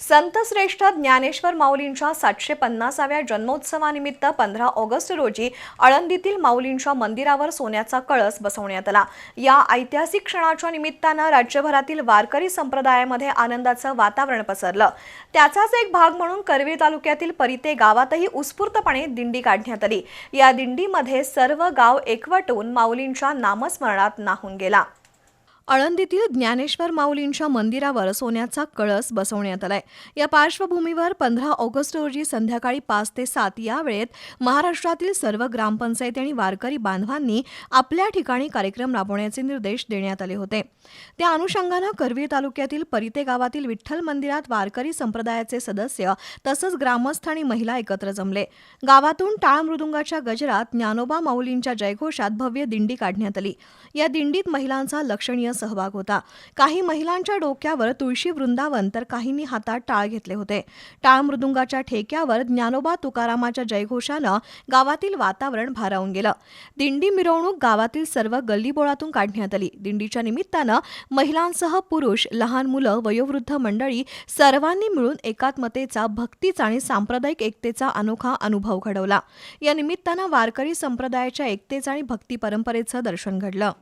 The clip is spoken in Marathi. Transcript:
संतश्रेष्ठ ज्ञानेश्वर माऊलींच्या सातशे पन्नासाव्या जन्मोत्सवानिमित्त पंधरा ऑगस्ट रोजी आळंदीतील माऊलींच्या मंदिरावर सोन्याचा कळस बसवण्यात आला. या ऐतिहासिक क्षणाच्या निमित्तानं राज्यभरातील वारकरी संप्रदायामध्ये आनंदाचं वातावरण पसरलं. त्याचाच एक भाग म्हणून करवीर तालुक्यातील परिते गावातही उत्स्फूर्तपणे दिंडी काढण्यात आली. या दिंडीमध्ये सर्व गाव एकवटून माऊलींच्या नामस्मरणात नाहून गेला. आळंदीतील ज्ञानेश्वर माऊलींच्या मंदिरावर सोन्याचा कळस बसवण्यात आलाय. या पार्श्वभूमीवर पंधरा ऑगस्ट रोजी संध्याकाळी पाच ते सात या वेळेत महाराष्ट्रातील सर्व ग्रामपंचायती आणि वारकरी बांधवांनी आपल्या ठिकाणी कार्यक्रम राबवण्याचे निर्देश देण्यात आले होते. त्या अनुषंगानं करवीर तालुक्यातील परिते गावातील विठ्ठल मंदिरात वारकरी संप्रदायाचे सदस्य तसंच ग्रामस्थ आणि महिला एकत्र जमले. गावातून टाळ मृदुंगाच्या गजरात ज्ञानोबा माऊलींच्या जयघोषात भव्य दिंडी काढण्यात आली. या दिंडीत महिलांचा लक्षणीय सहभाग होता. काही महिलांच्या डोक्यावर तुळशी वृंदावन तर काहींनी हातात टाळ घेतले होते. टाळ मृदुंगाच्या ठेक्यावर ज्ञानोबा तुकारामाच्या जयघोषानं गावातील वातावरण भारावून गेलं. दिंडी मिरवणूक गावातील सर्व गल्लीबोळातून काढण्यात आली. दिंडीच्या निमित्तानं महिलांसह पुरुष लहान मुलं वयोवृद्ध मंडळी सर्वांनी मिळून एकात्मतेचा भक्तीचा आणि सांप्रदायिक एकतेचा अनोखा अनुभव घडवला. या निमित्तानं वारकरी संप्रदायाच्या एकतेचं आणि भक्ती परंपरेचं दर्शन घडलं.